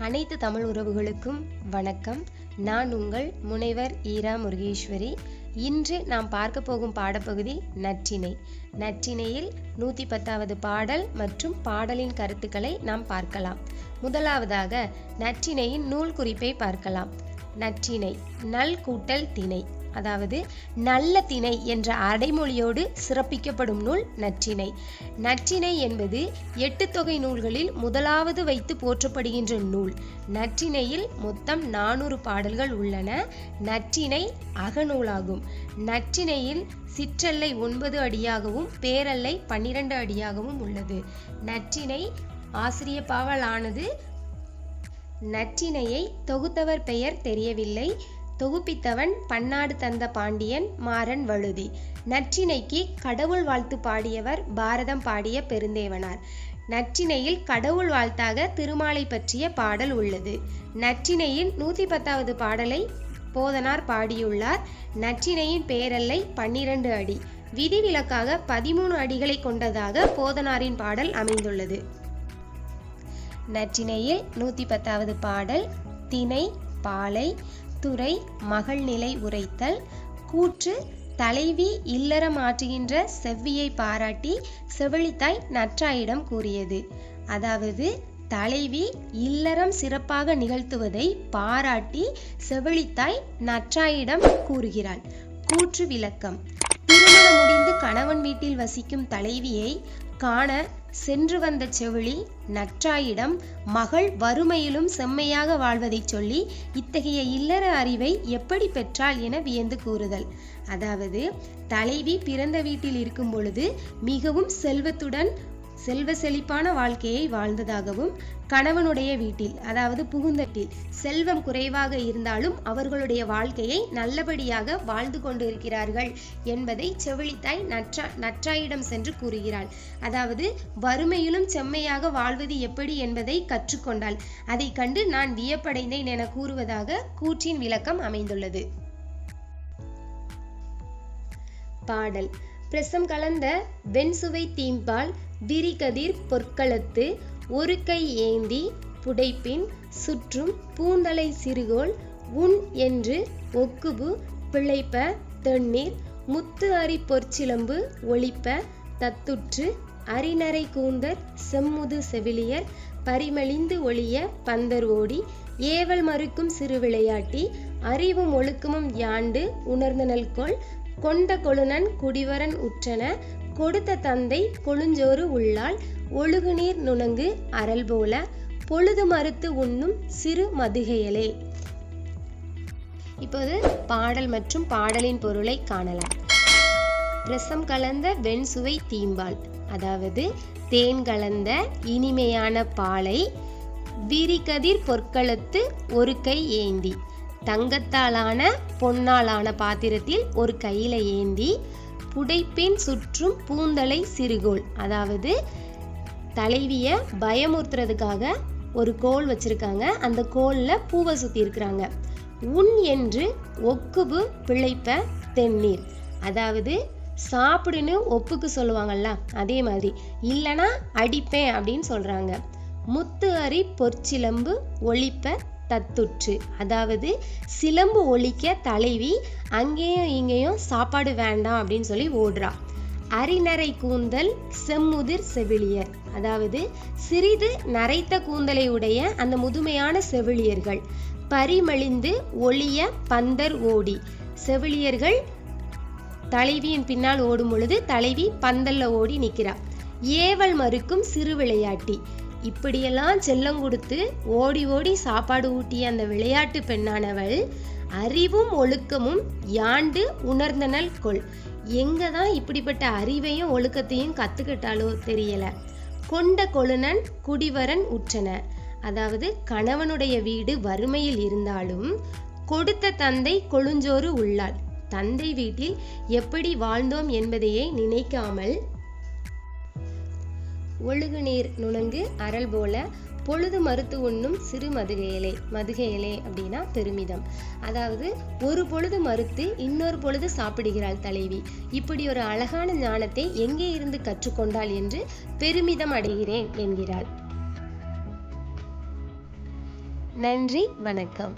அனைத்து தமிழ் உறவுகளுக்கும் வணக்கம். நான் உங்கள் முனைவர் ஈரா முருகேஸ்வரி. இன்று நாம் பார்க்க போகும் பாடப்பகுதி நற்றிணை நற்றிணையில் நூற்றி பத்தாவது பாடல் மற்றும் பாடலின் கருத்துக்களை நாம் பார்க்கலாம். முதலாவதாக நற்றிணையின் நூல் குறிப்பை பார்க்கலாம். நற்றிணை நல் கூட்டல் திணை. அதாவது நல்ல திணை என்ற அடைமொழியோடு சிறப்பிக்கப்படும் நூல் நற்றிணை. நற்றிணை என்பது எட்டு தொகை நூல்களில் முதலாவது வைத்து போற்றப்படுகின்ற நூல். நற்றிணையில் மொத்தம் நானூறு பாடல்கள் உள்ளன. நற்றிணை அகநூலாகும். நற்றிணையில் சிற்றல்லை ஒன்பது அடியாகவும் பேரல்லை பன்னிரண்டு அடியாகவும் உள்ளது. நற்றிணை ஆசிரிய பாவலானது. நற்றிணையை தொகுத்தவர் பெயர் தெரியவில்லை. தொகுப்பித்தவன் பன்னாடு தந்த பாண்டியன் மாறன் வழுதி. நற்றிணைக்கு கடவுள் வாழ்த்து பாடியவர் பாரதம் பாடிய பெருந்தேவனார். நற்றிணையில் கடவுள் வாழ்த்தாக திருமாலை பற்றிய பாடல் உள்ளது. நற்றினையின் நூற்றி பத்தாவது பாடலை போதனார் பாடியுள்ளார். நற்றிணையின் பேரல்லை பன்னிரண்டு அடி. விதிவிலக்காக பதிமூணு அடிகளை கொண்டதாக போதனாரின் பாடல் அமைந்துள்ளது. நற்றிணையில் நூற்றி பத்தாவது பாடல் திணை பாலை துறை மகள்நிலை உரைத்தல் கூற்று தலைவி இல்லறம் ஆற்றுகின்ற செவ்வியை பாராட்டி செவிலித்தாய் நற்றாயிடம் கூறியது. அதாவது தலைவி இல்லறம் சிறப்பாக நிகழ்த்துவதை பாராட்டி செவிலித்தாய் நற்றாயிடம் கூறுகிறாள். கூற்று விளக்கம். திருமணம் முடிந்து கணவன் வீட்டில் வசிக்கும் தலைவியை காண சென்று வந்த செவிலி நற்றாயிடம் மகள் வறுமையிலும் செம்மையாக வாழ்வதைச் சொல்லி இத்தகைய இல்லற அறிவை எப்படி பெற்றாள் என வியந்து கூறுதல். அதாவது தலைவி பிறந்த வீட்டில் இருக்கும் பொழுது மிகவும் செல்வத்துடன் செல்வ செழிப்பான வாழ்க்கையை வாழ்ந்ததாகவும் கணவனுடைய வீட்டில் அதாவது புகுந்தட்டில் செல்வம் குறைவாக இருந்தாலும் அவர்களுடைய வாழ்க்கையை நல்லபடியாக வாழ்ந்து கொண்டிருக்கிறார்கள் என்பதை செவிலித்தாய் நற்றா நற்றாயிடம் சென்று கூறுகிறாள். அதாவது வறுமையிலும் செம்மையாக வாழ்வது எப்படி என்பதை கற்றுக்கொண்டாள். அதை கண்டு நான் வியப்படைந்தேன் என கூறுவதாக கூற்றின் விளக்கம் அமைந்துள்ளது. பாடல் பிரசம் கலந்த வெண்சுவை தீம்பால் விரிகதிர் பொற்களத்து ஒரு கை ஏந்தி புடைப்பின் சுற்றும் பூந்தலை சிறுகோள் உன் என்று ஒக்குபு பிழைப்ப தென்னீர் முத்து அரி பொற்சிலம்பு ஒளிப்ப தத்துற்று அரிநரை கூந்தர் செம்முது செவிலியர் பரிமளிந்து ஒளிய பந்தர் ஓடி ஏவல் மறுக்கும் சிறு விளையாட்டி அறிவும் ஒழுக்கமும் யாண்டு உணர்ந்த கொள் கொண்ட கொழுனன் குடிவரன் உற்றன கொடுத்த தந்தை கொழுஞ்சோறு உள்ளால் ஒழுகுநீர் நுணங்கு அரல் போல பொழுது மறுத்து உண்ணும் சிறு மதுகையலே. இப்போது பாடல் மற்றும் பாடலின் பொருளை காணலாம். ரசம் கலந்த வெண்சுவை தீம்பால் அதாவது தேன் கலந்த இனிமையான பாலை விரிகதிர் பொற்களத்து ஒரு கை ஏந்தி. தங்கத்தாலான பொன்னாலான பாத்திரத்தில் ஒரு கையில ஏந்தி புடைப்பின் சுற்றும் பூந்தலை சிறுகோள் அதாவது தலைவிய பயமுறுத்துறதுக்காக ஒரு கோல் வச்சிருக்காங்க. அந்த கோலில் பூவை சுற்றி இருக்கிறாங்க. உன் என்று ஒக்குபு பிழைப்ப தென்னீர். அதாவது சாப்பிடுன்னு ஒப்புக்கு சொல்லுவாங்கல்ல அதே மாதிரி. இல்லைன்னா அடிப்பேன் அப்படின்னு சொல்கிறாங்க முத்து அரி பொற்சிலம்பு ஒழிப்ப தத்துற்று. அதாவது சிலம்பு ஒழிக்க தலைவி அங்கேயும் இங்கேயும் சாப்பாடு வேண்டாம் அப்படின்னு சொல்லி ஓடுறா. அரிநரை கூந்தல் செம்முதிர் செவிலியர். அதாவது சிறிது நரைத்த கூந்தலை உடைய அந்த முதுமையான செவிலியர்கள். பரிமளிந்து ஒளிய பந்தர் ஓடி. செவிலியர்கள் தலைவியின் பின்னால் ஓடும் பொழுது தலைவி பந்தல்ல ஓடி நிற்கிறார் ஏவல் மறுக்கும் சிறு விளையாட்டி. இப்படியெல்லாம் செல்லம் கொடுத்து ஓடி ஓடி சாப்பாடு ஊட்டிய அந்த விளையாட்டு பெண்ணானவள் அறிவும் ஒழுக்கமும் யாண்டு உணர்ந்தனல் கொள். எங்க தான் இப்படிப்பட்ட அறிவையும் ஒழுக்கத்தையும் கத்துக்கிட்டாலோ தெரியல. கொண்ட கொழுனன் குடிவரன் உற்றன. அதாவது கணவனுடைய வீடு வறுமையில் இருந்தாலும் கொடுத்த தந்தை கொழுஞ்சோறு உள்ளாள். தந்தை வீட்டில் எப்படி வாழ்ந்தோம் என்பதையே நினைக்காமல் ஒழுகு நீர் நுணங்கு அரல் போல பொழுது மறுத்து உண்ணும் சிறு மதுகையலே மதுகையலே அப்படின்னா பெருமிதம். அதாவது ஒரு பொழுது மறுத்து இன்னொரு பொழுது சாப்பிடுகிறாள் தலைவி. இப்படி ஒரு அழகான ஞானத்தை எங்கே இருந்து கற்றுக்கொண்டாள் என்று பெருமிதம் அடைகிறேன் என்கிறாள். நன்றி வணக்கம்.